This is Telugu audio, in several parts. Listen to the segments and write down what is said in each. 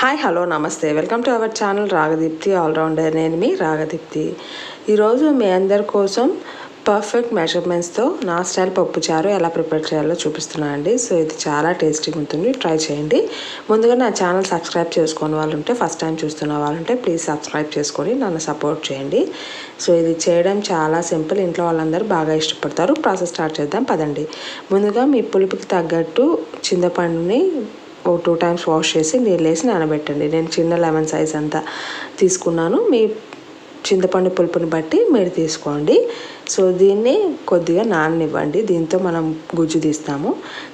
హాయ్ హలో నమస్తే welcome to our channel Ragadeepthi allrounder నేను మీ రాగదీప్తి ఈరోజు మీ అందరి కోసం పర్ఫెక్ట్ మెజర్మెంట్స్తో నా స్టైల్ పప్పుచారు ఎలా ప్రిపేర్ చేయాలో చూపిస్తున్నాను అండి. సో ఇది చాలా టేస్టీగా ఉంటుంది ట్రై చేయండి. ముందుగా నా ఛానల్ సబ్స్క్రైబ్ చేసుకుని వాళ్ళు ఉంటే ఫస్ట్ టైం చూస్తున్న వాళ్ళు ఉంటే ప్లీజ్ సబ్స్క్రైబ్ చేసుకొని నన్ను సపోర్ట్ చేయండి. సో ఇది చేయడం చాలా సింపుల్ ఇంట్లో వాళ్ళందరూ బాగా ఇష్టపడతారు. ప్రాసెస్ స్టార్ట్ చేద్దాం. పదండి. ముందుగా మీ పులుపుకి తగ్గట్టు చింతపండుని ఓ టూ టైమ్స్ వాష్ చేసి నీళ్ళు వేసి నానబెట్టండి. నేను చిన్న లెమన్ సైజ్ అంతా తీసుకున్నాను. మీ చింతపండు పులుపుని బట్టి మీరు తీసుకోండి. సో దీన్ని కొద్దిగా నాననివ్వండి. దీంతో మనం గుజ్జు తీస్తాము.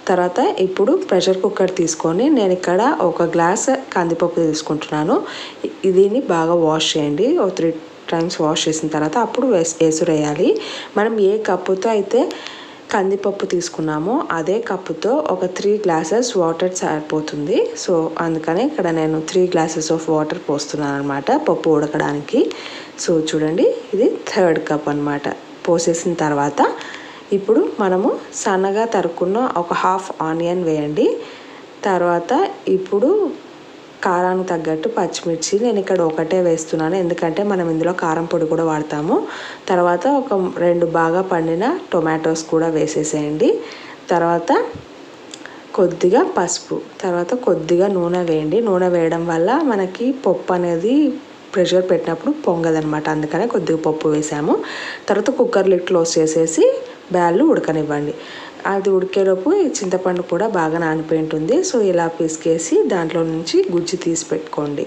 తర్వాత ఇప్పుడు ప్రెషర్ కుక్కర్ తీసుకొని నేను ఇక్కడ ఒక గ్లాస్ కందిపప్పు తీసుకుంటున్నాను. దీన్ని బాగా వాష్ చేయండి. ఒక త్రీ టైమ్స్ వాష్ చేసిన తర్వాత అప్పుడు వేసి వేసురేయాలి. మనం ఏ కప్పుతో అయితే కందిపప్పు తీసుకున్నాము. అదే కప్పుతో ఒక త్రీ గ్లాసెస్ వాటర్ సరిపోతుంది. సో అందుకని ఇక్కడ నేను త్రీ గ్లాసెస్ ఆఫ్ వాటర్ పోస్తున్నాను అనమాట పప్పు ఉడకడానికి. సో చూడండి ఇది థర్డ్ కప్ అనమాట పోసేసిన తర్వాత ఇప్పుడు మనము సన్నగా తరుక్కున్న ఒక హాఫ్ ఆనియన్ వేయండి. తర్వాత ఇప్పుడు కారానికి తగ్గట్టు పచ్చిమిర్చి నేను ఇక్కడ ఒకటే వేస్తున్నాను. ఎందుకంటే మనం ఇందులో కారం పొడి కూడా వాడతాము. తర్వాత ఒక రెండు బాగా పండిన టొమాటోస్ కూడా వేసేసేయండి. తర్వాత కొద్దిగా పసుపు తర్వాత కొద్దిగా నూనె వేయండి. నూనె వేయడం వల్ల మనకి పప్పు అనేది ప్రెషర్ పెట్టినప్పుడు పొంగదనమాట అందుకనే కొద్దిగా పప్పు వేసాము. తర్వాత కుక్కర్ లిట్ క్లోజ్ చేసేసి బ్యాళ్ళు ఉడకనివ్వండి. అది ఉడికేలోపు ఈ చింతపండు కూడా బాగా నానిపోయి ఉంటుంది సో ఇలా పిసికేసి దాంట్లో నుంచి గుజ్జు తీసి పెట్టుకోండి.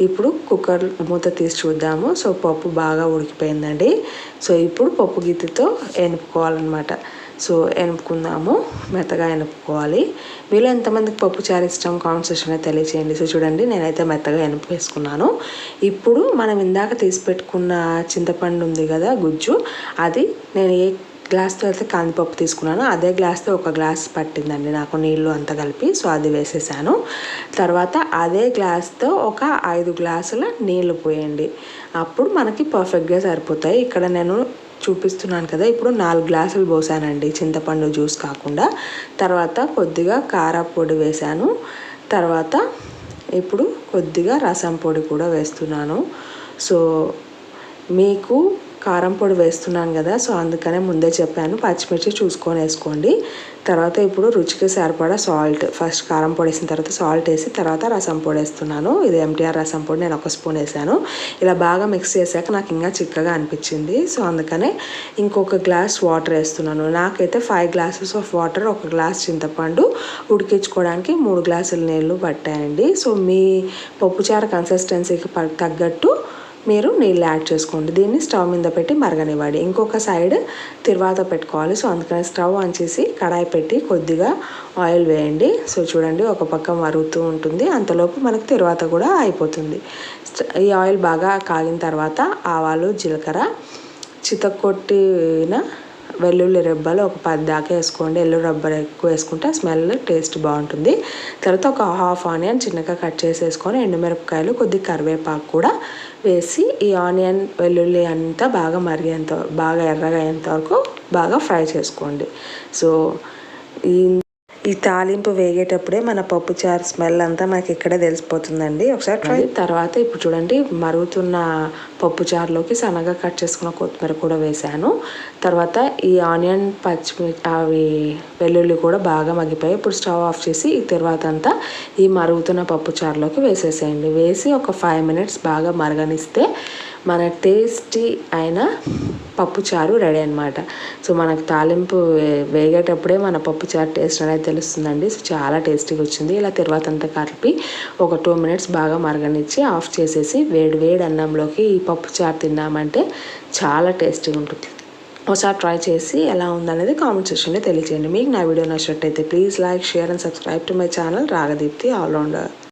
ఇప్పుడు కుక్కర్ మూత తీసి చూద్దాము. సో పప్పు బాగా ఉడికిపోయిందండి. సో ఇప్పుడు పప్పు గిత్తితో ఎనుపుకోవాలన్నమాట. సో ఎనుపుకుందాము. మెత్తగా ఎనుపుకోవాలి. మీలో ఎంతమందికి పప్పు చారు ఇష్టం? కామెంట్ సెక్షన్లో తెలియచేయండి. సో చూడండి నేనైతే మెత్తగా ఎనుపు వేసుకున్నాను. ఇప్పుడు మనం ఇందాక తీసి పెట్టుకున్న చింతపండు ఉంది కదా గుజ్జు. అది నేను ఏ గ్లాస్తో అయితే కందిపప్పు తీసుకున్నాను. అదే గ్లాస్తో ఒక గ్లాస్ పట్టిందండి. నాకు నీళ్ళు అంతా కలిపి సో అది వేసేసాను. తర్వాత అదే గ్లాస్తో ఒక ఐదు గ్లాసుల నీళ్ళు పోయండి. అప్పుడు మనకి పర్ఫెక్ట్గా సరిపోతాయి. ఇక్కడ నేను చూపిస్తున్నాను కదా ఇప్పుడు నాలుగు గ్లాసులు పోసానండి. చింతపండు జ్యూస్ కాకుండా. తర్వాత కొద్దిగా కారపొడి వేశాను తర్వాత ఇప్పుడు కొద్దిగా రసం పొడి కూడా వేస్తున్నాను. సో మీకు కారం పొడి వేస్తున్నాను కదా సో అందుకనే ముందే చెప్పాను పచ్చిమిర్చి చూసుకొని వేసుకోండి. తర్వాత ఇప్పుడు రుచికి సరిపడా సాల్ట్ ఫస్ట్ కారం పొడి వేసిన తర్వాత సాల్ట్ వేసి తర్వాత రసం పొడి వేస్తున్నాను. ఇది ఎంటీఆర్ రసం పొడి నేను ఒక స్పూన్ వేసాను. ఇలా బాగా మిక్స్ చేశాక నాకు ఇంకా చిక్కగా అనిపించింది. సో అందుకనే ఇంకొక గ్లాస్ వాటర్ వేస్తున్నాను. నాకైతే ఫైవ్ గ్లాసెస్ ఆఫ్ వాటర్ ఒక గ్లాస్ చింతపండు ఉడికించుకోవడానికి మూడు గ్లాసుల నీళ్ళు పట్టాయండి. సో మీ పప్పుచారు కన్సిస్టెన్సీకి తగ్గట్టు మీరు నీళ్ళు యాడ్ చేసుకోండి. దీన్ని స్టవ్ మీద పెట్టి మరగనివ్వండి. ఇంకొక సైడ్ తిరువాత పెట్టుకోవాలి. సో అందుకని స్టవ్ ఆన్ చేసి కడాయి పెట్టి కొద్దిగా ఆయిల్ వేయండి. సో చూడండి ఒక పక్క మరుగుతూ ఉంటుంది. అంతలోపు మనకు తిరువాత కూడా అయిపోతుంది. ఈ ఆయిల్ బాగా కాగిన తర్వాత ఆవాలు జీలకర్ర చితకొట్టిన వెల్లుల్లి రెబ్బలు ఒక పది దాకా వేసుకోండి. వెల్లుల్లి రబ్బర్ ఎక్కువ వేసుకుంటే స్మెల్ టేస్ట్ బాగుంటుంది. తర్వాత ఒక హాఫ్ ఆనియన్ చిన్నగా కట్ చేసి వేసుకొని ఎండుమిరపకాయలు కొద్ది కరివేపాకు కూడా వేసి ఈ ఆనియన్ వెల్లుల్లి అంతా బాగా మరిగేంత బాగా ఎర్రగా అయ్యేంత వరకు బాగా ఫ్రై చేసుకోండి. సో ఈ ఈ తాలింపు వేగేటప్పుడే మన పప్పు చారు స్మెల్ అంతా మనకి ఇక్కడే తెలిసిపోతుందండి. ఒకసారి ట్రై తర్వాత ఇప్పుడు చూడండి మరుగుతున్న పప్పు చారులోకి సన్నగా కట్ చేసుకున్న కొత్తిమీర కూడా వేసాను తర్వాత ఈ ఆనియన్ పచ్చిమిర్చి అవి వెల్లుల్లి కూడా బాగా మగ్గిపోయి ఇప్పుడు స్టవ్ ఆఫ్ చేసి ఈ తర్వాత అంతా ఈ మరుగుతున్న పప్పు చారులోకి వేసేసేయండి. వేసి ఒక ఫైవ్ మినిట్స్ బాగా మరగనిస్తే మన టేస్టీ అయిన పప్పు చారు రెడీ అనమాట సో మనకు తాలింపు వేగేటప్పుడే మన పప్పు చారు టేస్ట్ అనేది తెలుస్తుందండి. సో చాలా టేస్టీగా వచ్చింది. ఇలా తర్వాత అంతా కలిపి ఒక టూ మినిట్స్ బాగా మరగనిచ్చి ఆఫ్ చేసేసి వేడి వేడి అన్నంలోకి ఈ పప్పు చారు తిన్నామంటే చాలా టేస్టీగా ఉంటుంది. ఒకసారి ట్రై చేసి ఎలా ఉందనేది కామెంట్ సెక్షన్లో తెలియజేయండి మీకు నా వీడియో నచ్చినట్టయితే please like share and subscribe to my channel Ragadeepthi allrounder